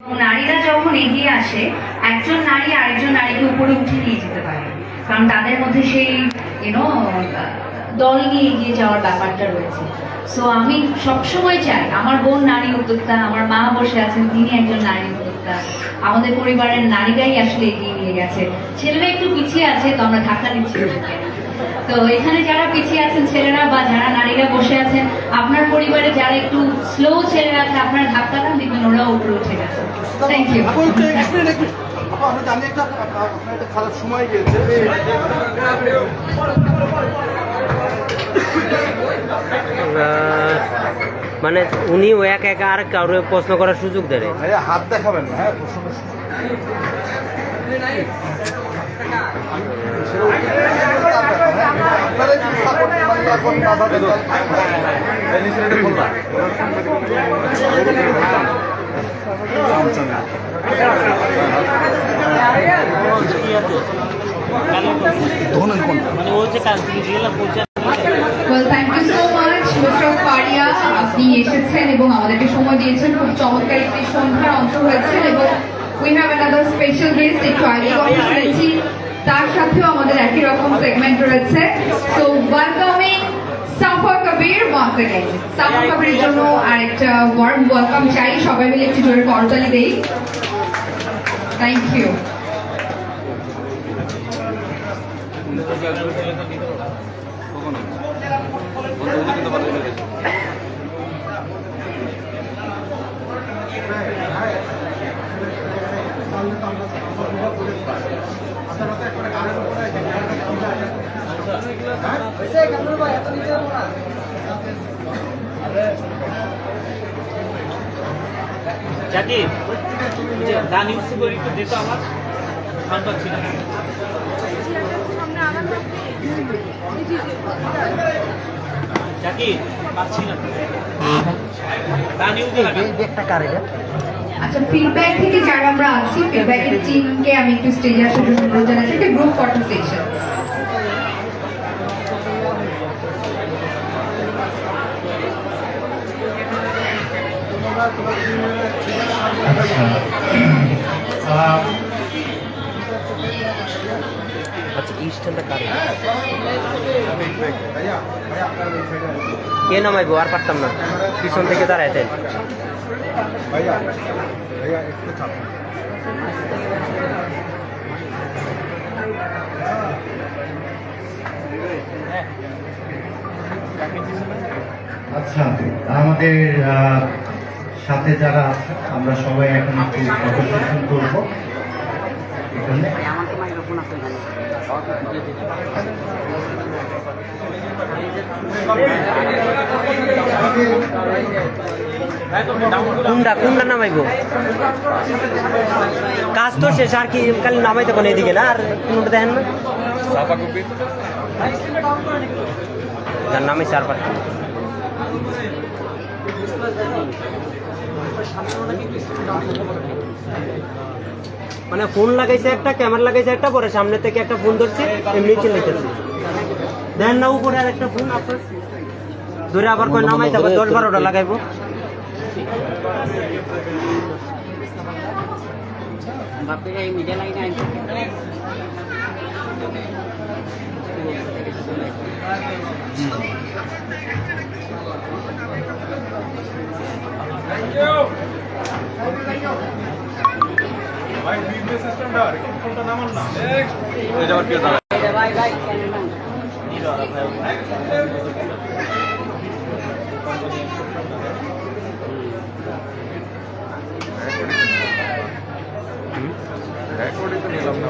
নারীরা যখন এগিয়ে আসে, একজন নারী আরেকজন নারীকে উপরে উঠে নিয়ে যেতে পারে। কারণ তাদের মধ্যে সেই ইউনো দল নিয়ে এগিয়ে যাওয়ার ব্যাপারটা রয়েছে। সো আমি সবসময় চাই, আমার বোন নারী উদ্যোক্তা, আমার মা বসে আছেন, তিনি একজন নারী উদ্যোক্তা। আমাদের পরিবারের নারীরাই আসলে এগিয়ে নিয়ে গেছে। ছেলেরা একটু পিছিয়ে আছে, তো আমরা ধাক্কা ওদেরকে। তো এখানে যারা পিছিয়ে আছেন ছেলেরা বা যারা নারীরা বসে আছেন আপনার পরিবারে যারা একটু স্লো ছেলেরা আছে আপনার ধাক্কা দেন দেখবেন ওরাও উপরে উঠে গেছে। থ্যাংক ইউ একটু- খারাপ সময় গিয়েছে। মানে উনি ও এক একা আর কারও প্রশ্ন করার সুযোগ। ভাইয়া হাত দেখাবেন না হ্যাঁ প্রশ্ন আপনারা একটু support মানে এখন না ভাবেন এই নিচে এটা বললাম। ধরুন কোনটা well thank you so much mister Faria আপনি এসেছেন এবং আমাদেরকে সময় দিয়েছেন। খুব চমৎকার একটি সন্ধ্যার অংশ হয়েছেন এবং উই হ্যাভ স্পেশাল গেস্ট একটু আগে কথা তার সাথেও আমাদের একই রকম সেগমেন্ট রয়েছে। So welcoming Safa Kabir once again. Safa কবিরের জন্য আরেকটা ওয়ার্ম ওয়েলকাম চাই। সবাই মিলে একটু জোরে করতালি দেই। থ্যাংক ইউ জাকির গান ইউজ করে একটু দিত আমার গান পাচ্ছি না জাকির পাচ্ছি না গান ইউজ আচ্ছা ফিডব্যাক থেকে যারা আমরা আছি ফিডব্যাকের টিমকে আমি একটু স্টেজে আসার জন্য অনুরোধ জানাচ্ছি। একটা গ্রুপ ফটো সেকশন আচ্ছা কারে? এই side এ- কে নামাইবো? আর পারতাম না। পিছন থেকে দাঁড়াইতেন ভাইয়া ভাইয়া একটু চাপ আচ্ছা আমাদের সাথে যারা আমরা সবাই এখন একটু করব। এখানে। কোনটা কোনটা নামাইবো। কাজ তো শেষ আর কি খালি নামাইতে পারে এদিকে না আর কোনটা দেখেন না? যার নামে চার পাঁচটা মানে ফোন লাগাইছে একটা ক্যামেরা লাগাইছে একটা পরে সামনে থেকে একটা ফোন ধরছে এমনি চিল্লাইতেছে দেখেন না উপরে আর একটা ফোন আপনার ধরে আবার কয় নামাইতে আবার দশ বারোটা লাগাইবো। কার ক্যামেরা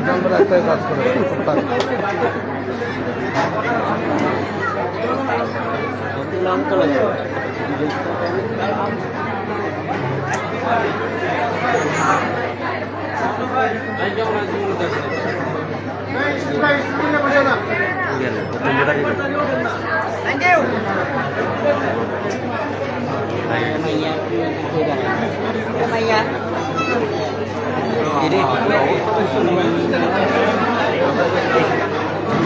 জানবার একটাই কাজ করে নাম করে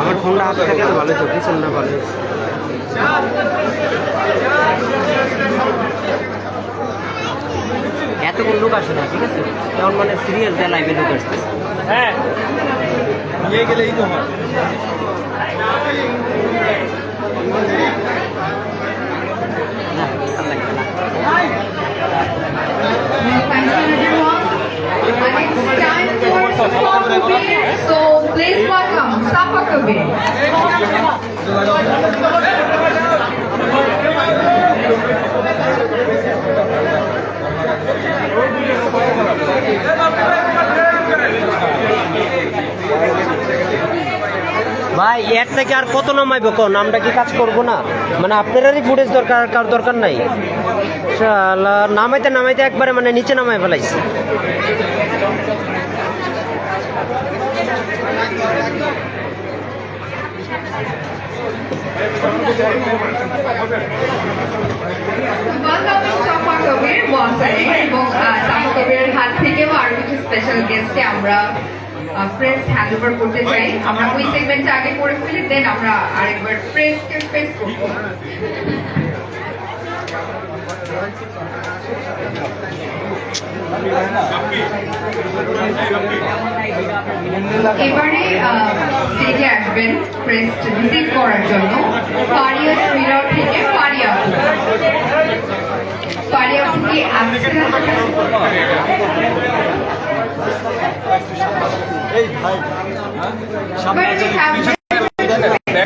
আমার ফোনটা হাতে থাকে ভালো তো পিছন না ভালো? এতগুলো লোক আসে না, ঠিক আছে? যেমন মানে সিরিয়াস দেয় লাইভে লোক আসতেছে হ্যাঁ। নিয়ে গেলেই তো হয়। ভাই, এর থেকে আর কত নামাইবো কোন? আমরা কি কাজ করব না? মানে আপনারই ফুটেজ দরকার, কার দরকার নাই? নামাইতে নামাইতে একবারে মানে নিচে নামাই ফেলাইছে। সাফা কবিরের হাত থেকেও আরও কিছু স্পেশাল গেস্টে আমরা প্রেস হ্যান্ড ওভার করতে চাই আমরা ওই সেগমেন্টটা আগে করে ফেলি দেন আমরা আরেকবার প্রেসকে ফেস করব এবারে স্টেজে আসবেন প্রেস রিসিভ করার জন্য পারিয়া মিরর থেকে পারিয়া। পারিয়া আপু কি আসছেন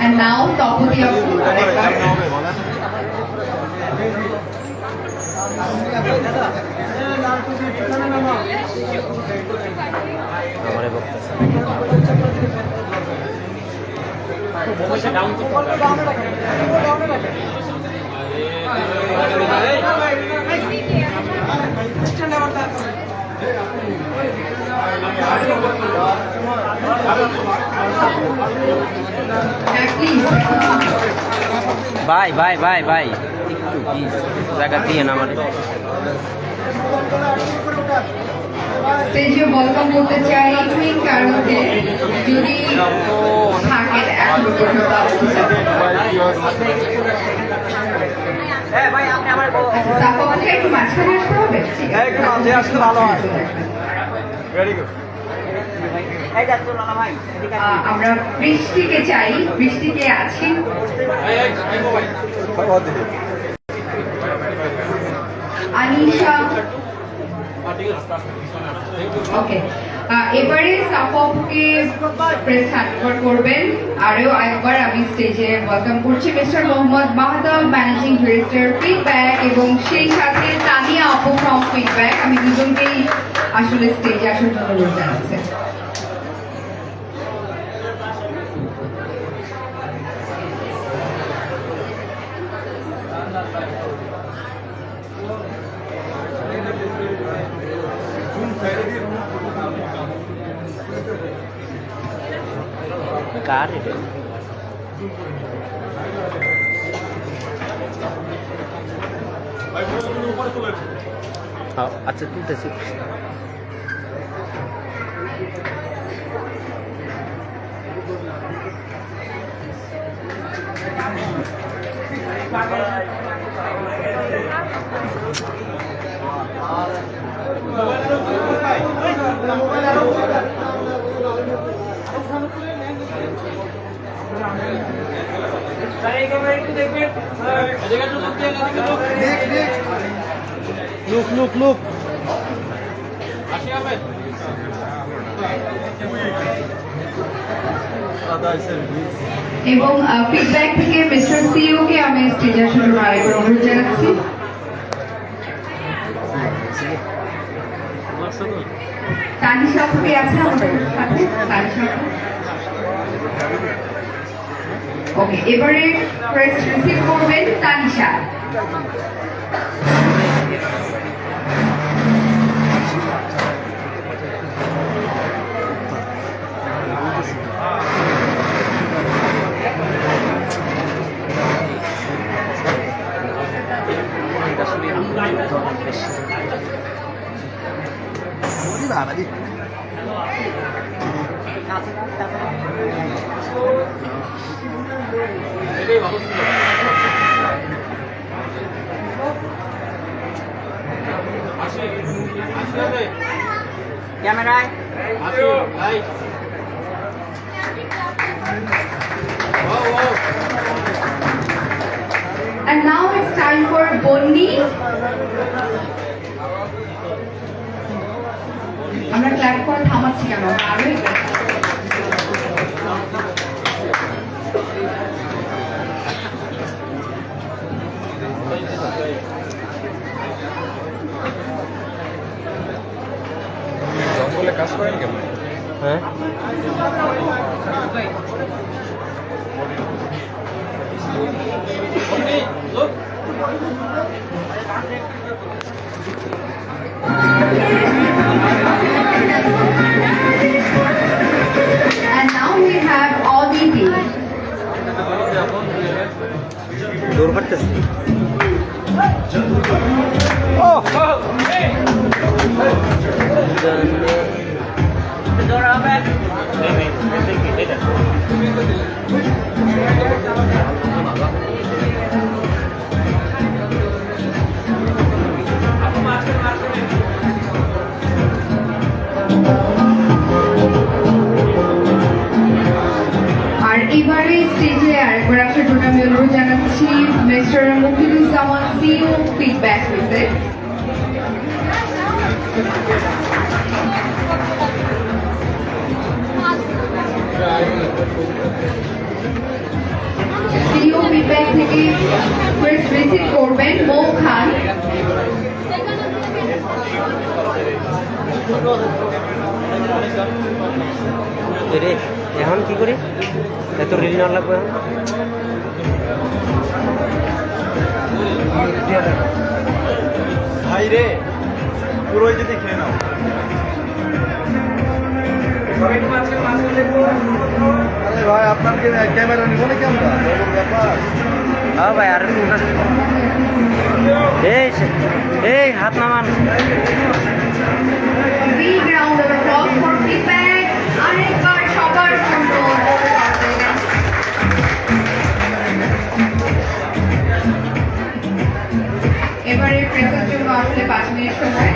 And now তপতি আপু আরেকবার আমারে বক্তাছে হ্যাঁ প্লিজ ভাই ভাই ভাই ভাই। একটু প্লিজ জায়গা দিয়ে না আমার স্টেজে ওয়েলকাম করতে চাই কুইন কারণকে যদি থাকেন এখন পর্যন্ত তারপর আমাকে একটু মাঝখানে আসতে হবে। একটু মাঝে আসলে ভালো হয়। ভেরি গুড আমরা বৃষ্টিকে চাই বৃষ্টিকে আছি। এবারে সাফকে করবেন। আরও একবার আমি স্টেজে ওয়েলকাম করছি mister Mohammad Bahadur managing director feedback এবং সেই সাথে তানিয়া আপু ফ্রম ফিডব্যাক আমি দুজনকেই আসলে স্টেজে আসার জন্য জানাচ্ছি কার এটা আচ্ছা তুলতেছি। স্যার এই লুক লুক লুক এবং ফিডব্যাক থেকে মিস্টার সিও কে আমি স্টেজে আসলে আরেকবার অনুরোধ জানাচ্ছি তানিশা আপু আছে আমাদের সাথে আপু ওকে এবারে ফার্স্ট রিসিভ করবেন তানিশা এটাই ভালো ছিল আসি আসি হবে ক্যামেরায় আসি ভাই ও ও And now it's time for Bonni. আমরা ক্ল্যাপ করে থামাচ্ছি কেন আরও করতেছে সিও ফিডব্যাক হয়েছে সিও ফিডব্যাক থেকে রিসিভ করবেন মৌ খান। রে এখন কি করি? এত রিল না লাগবে এখন? ভাই রে পুরোই যদি খেয়ে নাও। ভাই আপনার ক্যামেরা নিব নাকি আমরা? ব্যাপার হ্যাঁ ভাই আর এই এই হাত নামান। সবার সময়